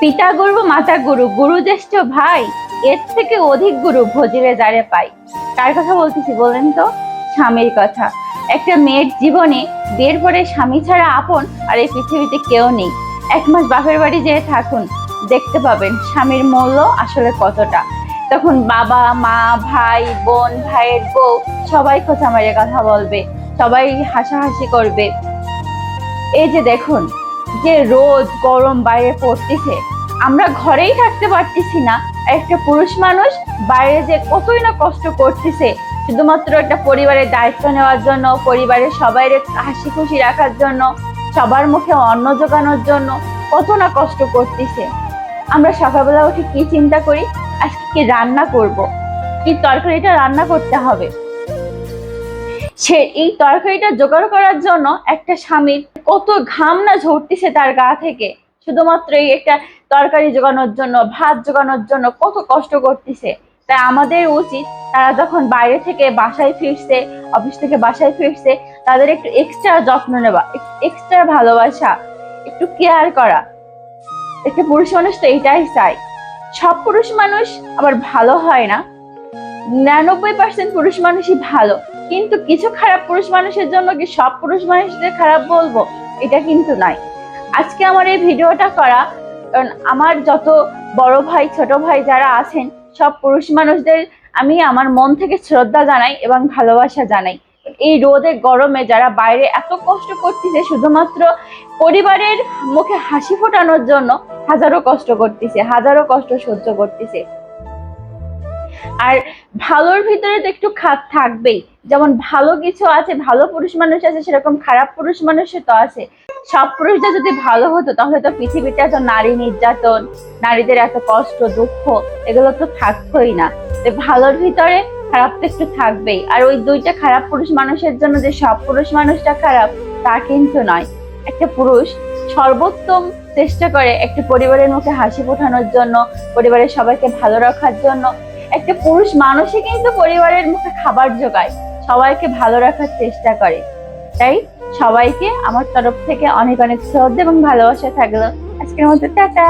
পিতা গুরু মাতা গুরু গুরু জ্যেষ্ঠ ভাই, এর থেকে অধিক গুরু ভজিরে যারে পাই। কার কথা বলতেছি বলেন তো? স্বামীর কথা। একটা মেয়ের জীবনে বিয়ের পরে স্বামী ছাড়া আপন আর এই পৃথিবীতে কেউ নেই। এক মাস বাপের বাড়ি যেয়ে থাকুন, দেখতে পাবেন স্বামীর মূল্য আসলে কতটা। তখন বাবা, মা, ভাই, বোন, ভাইয়ের বউ সবাই খোঁচা মারে কথা বলবে, সবাই হাসাহাসি করবে। এই যে দেখুন যে রোদ, গরম, বাইরে পড়তেছে। আমরা ঘরেই থাকতে পারতেছি না। একটা পুরুষ মানুষ বাইরে যে কতই না কষ্ট করতেছে, শুধুমাত্র একটা পরিবারের দায়িত্ব নেওয়ার জন্য, পরিবারের সবাই হাসি খুশি রাখার জন্য, সবার মুখে অন্ন জোগানোর জন্য কত না কষ্ট করতেছে। আমরা সকালবেলা উঠে কি চিন্তা করি? আজকে কি রান্না করব? কি তরকারিটা রান্না করতে হবে? সে এই তরকারিটা জোগাড় করার জন্য একটা স্বামীর কত ঘাম না ঝরতেছে তার গা থেকে। শুধুমাত্র এই একটা তরকারি জোগানোর জন্য, ভাত জোগানোর জন্য কত কষ্ট করতেছে। তাই আমাদের উচিত তারা যখন বাইরে থেকে বাসায় ফিরছে, অফিস থেকে বাসায় ফিরছে, তাদের একটু এক্সট্রা যত্ন নেওয়া এক্সট্রা ভালোবাসা, একটু কেয়ার করা। একটা পুরুষ মানুষ তো এটাই চাই সব পুরুষ মানুষ আবার ভালো হয় না। নিরানব্বই পার্সেন্ট পুরুষ মানুষই ভালো, কিন্তু কিছু খারাপ পুরুষ মানুষের জন্য কি সব পুরুষ মানুষদের খারাপ বলব? এটা কিন্তু নাই। আজকে আমার এই ভিডিওটা করা, কারণ আমার যত বড় ভাই, ছোট ভাই যারা আছেন, সব পুরুষ মানুষদের আমি আমার মন থেকে শ্রদ্ধা জানাই এবং ভালোবাসা জানাই। এই রোদে গরমে যারা বাইরে এত কষ্ট করতেছে, শুধুমাত্র পরিবারের মুখে হাসি ফোটানোর জন্য হাজারো কষ্ট করতেছে, হাজারো কষ্ট সহ্য করতেছে। আর ভালোর ভিতরে তো একটু খাত থাকবেই। যেমন ভালো কিছু আছে, ভালো পুরুষ মানুষ আছে, সেরকম খারাপ পুরুষ মানুষও তো আছে। সব পুরুষরা যদি ভালো হতো, তাহলে তো পৃথিবীতে এত নারী নির্যাতন, নারীদের এত কষ্ট, দুঃখ, এগুলো তো থাকতোই না। ভালোর ভিতরে খারাপ তো একটু থাকবেই। আর ওই দুইটা খারাপ পুরুষ মানুষের জন্য যে সব পুরুষ মানুষটা খারাপ, তা কিন্তু নয়। একটা পুরুষ সর্বোত্তম চেষ্টা করে একটা পরিবারের মুখে হাসি ফোটানোর জন্য, পরিবারের সবাইকে ভালো রাখার জন্য একটা পুরুষ মানুষই কিন্তু পরিবারের মুখে খাবার জোগায়, সবাইকে ভালো রাখার চেষ্টা করে। তাই সবাইকে আমার তরফ থেকে অনেক অনেক শ্রদ্ধা এবং ভালোবাসা থাকল। আজকের মধ্যে টাটা।